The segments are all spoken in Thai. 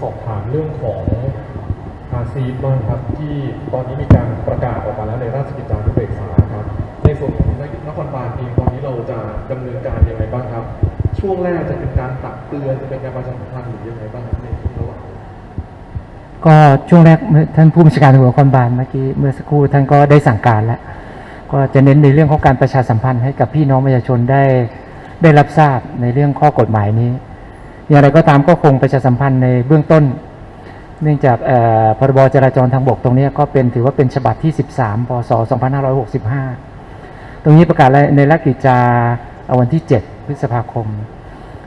สอบถามเรื่องของอาซีดบ้างครับที่ตอนนี้มีการประกาศออกมาแล้วในราชกิจจานุเบกษาครับ ในส่วนของนครบาลเองตอนนี้เราจะดำเนินการยังไงบ้างครับ ช่วงแรกจะเป็นการตักเตือนจะเป็นการประชาสัมพันธ์หรือยังไงบ้างครับในช่วงระหว่างก็ช่วงแรกท่านผู้บัญชาการตำรวจนครบาลเมื่อกี้เมื่อสักครู่ท่านก็ได้สั่งการแล้วก็จะเน้นในเรื่องของการประชาสัมพันธ์ให้กับพี่น้องประชาชนได้ได้รับทราบในเรื่องข้อกฎหมายนี้ อย่างไรก็ตามก็คงประชาสัมพันธ์ในเบื้องต้น เนื่องจากพรบจราจรทางบกตรงนี้ก็เป็นถือว่าเป็นฉบับที่ 13 พศ 2565 ตรงนี้ประกาศในราชกิจจาวันที่ 7 พฤษภาคม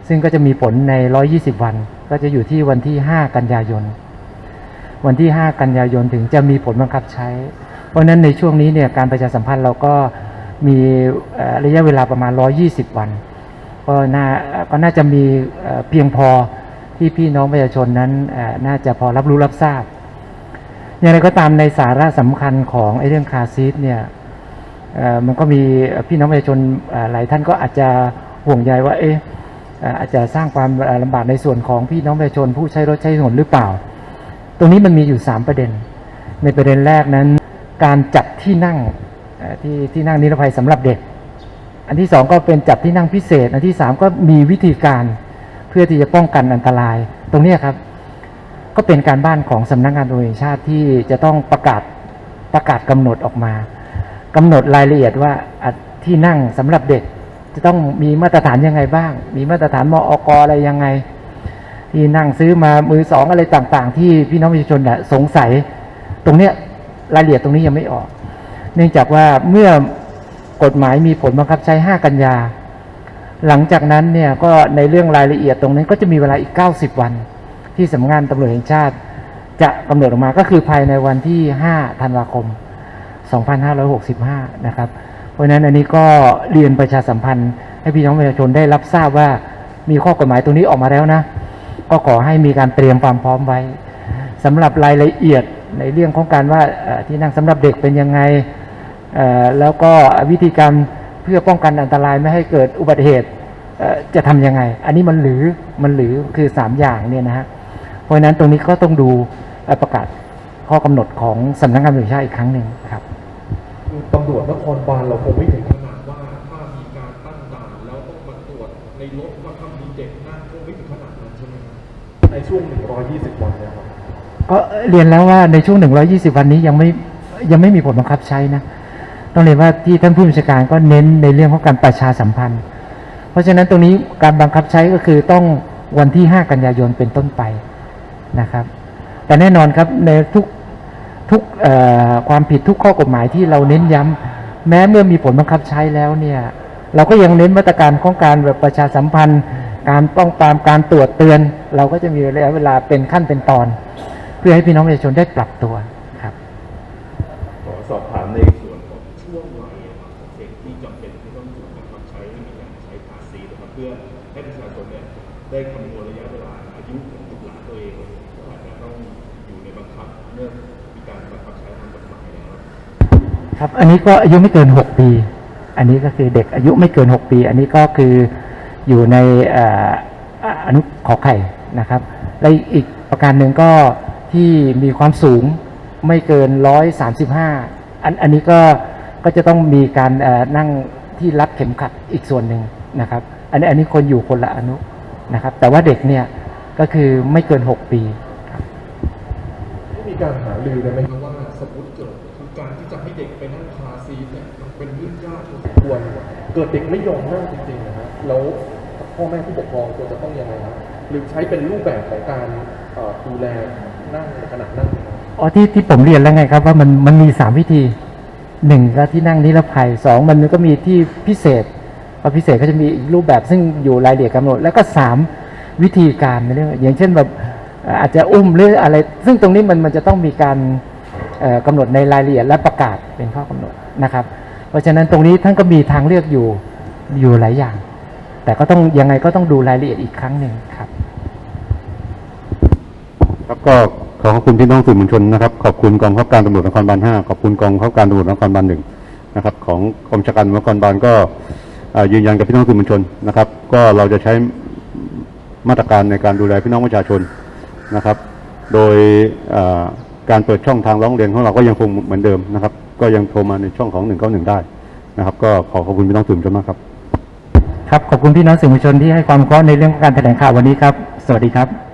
ซึ่งก็จะมีผลใน 120 วัน ก็จะอยู่ที่วันที่ 5 กันยายน วันที่ 5 กันยายนถึงจะมีผลบังคับใช้ เพราะนั้นในช่วงนี้เนี่ยการประชาสัมพันธ์เราก็มีระยะเวลาประมาณ 120 วัน ก็น่าก็น่าจะมีเพียงพอที่พี่น้องประชาชนนั้นน่าจะพอรับรู้รับทราบ อย่างไรก็ตามในสาระสำคัญของไอ้เรื่องคาร์ซีทเนี่ยมันก็มีพี่น้องประชาชนหลายท่านก็อาจจะห่วงใยว่าเอ๊ะเอ่อาจจะสร้างความลำบากในส่วนของพี่น้องประชาชนผู้ใช้รถใช้ถนนหรือเปล่า ตรงนี้มันมีอยู่ 3 ประเด็น ในประเด็นแรกนั้น การจัดที่นั่งที่ที่นั่งนิรภัยสำหรับเด็ก อันที่สองก็เป็นจัดที่นั่งพิเศษ อันที่สามก็มีวิธีการเพื่อที่จะป้องกันอันตราย ตรงนี้ครับ ก็เป็นการบ้านของสำนักงานตำรวจแห่งชาติที่จะต้องประกาศประกาศกำหนดออกมากำหนดรายละเอียดว่าที่นั่งสำหรับเด็กจะต้องมีมาตรฐานยังไงบ้าง มีมาตรฐานมออกอะไรยังไง ที่นั่งซื้อมามือสองอะไรต่าง ๆ ที่พี่น้องประชาชนน่ะสงสัย ตรงเนี้ยรายละเอียดตรงนี้ยังไม่ออก เนื่องจากว่าเมื่อ กฎหมายมีผลบังคับใช้ 5 กันยา หลังจากนั้นเนี่ยก็ในเรื่องรายละเอียดตรงนั้ก็จะมีเวลาอีก 90 วัน ที่สำนักงานตำรวจแห่งชาติ จะกำหนดออกมาก็คือภายในวันที่ 5 ธันวาคม 2565 นะครับ เพราะฉะนั้นอันนี้ก็เรียนประชาสัมพันธ์ ให้พี่น้องประชาชนได้รับทราบว่ามีข้อกฎหมายตรงนี้ออกมาแล้วนะ ก็ขอให้มีการเตรียมความพร้อมไว้สำหรับรายละเอียดในเรื่องของการว่าที่นั่งสำหรับเด็กเป็นยังไง แล้วก็วิธีการเพื่อป้องกันอันตรายไม่ให้เกิดอุบัติเหตุเอ่อจะทำยังไง อันนี้มันหรือมันหรือคือ 3 อย่างเนี่ยนะฮะ เพราะฉะนั้นตรงนี้ก็ต้องดูเอ่อประกาศข้อกำหนดของสำนักงานตำรวจแห่งชาติอีกครั้งหนึ่งครับคือตำรวจนครบาลเราคงไม่ถึงขนาดว่าถ้ามีการตั้งด่านแล้วต้องมาตรวจในรถว่าถ้ามีเด็กนั่งคงไม่ถึงขนาดนั้นใช่ไหมครับในช่วง 120 วันเนี่ยครับก็เรียนแล้วว่าในช่วง 120 วันนี้ยังไม่ยังไม่มีผลบังคับใช้นะ ต้องเรียนว่าที่ท่านผู้บัญชาการก็เน้นในเรื่องของการประชาสัมพันธ์ เพราะฉะนั้นตรงนี้การบังคับใช้ก็คือต้องวันที่ 5 กันยายนเป็นต้นไปนะครับ แต่แน่นอนครับในทุกทุกความผิดทุกข้อกฎหมายที่เราเน้นย้ำแม้เมื่อมีผลบังคับใช้แล้วเนี่ยเราก็ยังเน้นมาตรการของการแบบประชาสัมพันธ์ การป้องปรามการตรวจเตือน เราก็จะมีระยะเวลาเป็นขั้นเป็นตอน เพื่อให้พี่น้องประชาชนได้ปรับตัวครับ ขอสอบถามในส่วนของ ช่วงวัยเด็กที่จำเป็นที่ต้องถูกบังคับใช้ให้มีการใช้ภาษีนะครับเพื่อให้ประชาชนเนี่ยได้คำนวณระยะเวลาอายุของบุตรหลานตัวเองว่อาจจะต้องอยู่ในบังคับเมื่อมีการบังคับใช้ทางกฎหมายแล้วครับอันนี้ก็อายุไม่เกิน 6 ปี อันนี้ก็คือเด็กอายุไม่เกิน 6 ปี อันนี้ก็คืออยู่ในเอ่ออนุขอไข่นะครับ และอีกประการหนึ่งก็ที่มีความสูงไม่เกิน 135 อันอันนี้ก็ ก็จะต้องมีการเอ่อนั่งที่รัดเข็มขัดอีกส่วนหนึ่งนะครับ อันนี้อันนี้คนอยู่คนละอนุนะครับ แต่ว่าเด็กเนี่ยก็คือไม่เกิน 6 ปีไม่มีการหารือกันไหมครับว่าสมมติเกิดคือการที่จะให้เด็กไปนั่งคาร์ซีทเนี่ยมันเป็นเรื่องยากพอสมควรเกิดเด็กไม่ยอมนั่งจริงๆนะฮะแล้วพ่อแม่ผู้ปกครองควรจะต้องยังไงครับหรือใช้เป็นรูปแบบของการเอ่อดูแลนั่งในขณะนั่งนะครับอ๋อที่ที่ผมเรียนแล้วไงครับว่ามันมันมีสามวิธี หนึ่งก็ที่นั่งนิรภัยสองมันก็มีที่พิเศษพอพิเศษก็จะมีอีกรูปแบบซึ่งอยู่รายละเอียดกำหนด แล้วก็สามวิธีการในเรื่องอย่างเช่นแบบอาจจะอุ้มหรืออะไร ซึ่งตรงนี้มันมันจะต้องมีการเอ่อกำหนดในรายละเอียดและประกาศเป็นข้อกำหนดนะครับ เพราะฉะนั้นตรงนี้ท่านก็มีทางเลือกอยู่อยู่หลายอย่าง แต่ก็ต้องยังไงก็ต้องดูรายละเอียดอีกครั้งหนึ่งครับครับก็ ขอขอบคุณพี่น้องสื่อมวลชนนะครับ ขอบคุณกองบังคับการตำรวจนครบาล5ขอบคุณกองบังคับการตำรวจนครบาล1นะครับของกองชาการนครบาลก็ยืนยันกับพี่น้องสื่อมวลชนนะครับ ก็เราจะใช้มาตรการในการดูแลพี่น้องประชาชนนะครับ โดยการเปิดช่องทางร้องเรียนของเราก็ยังคงเหมือนเดิมนะครับ ก็ยังโทรมาในช่องของ 191 ได้นะครับ ก็ขอขอบคุณพี่น้องสื่อมวลชนมากครับ ครับขอบคุณพี่น้องสื่อมวลชนที่ให้ความเคาะห์ในเรื่องของการแถลงข่าววันนี้ครับ สวัสดีครับ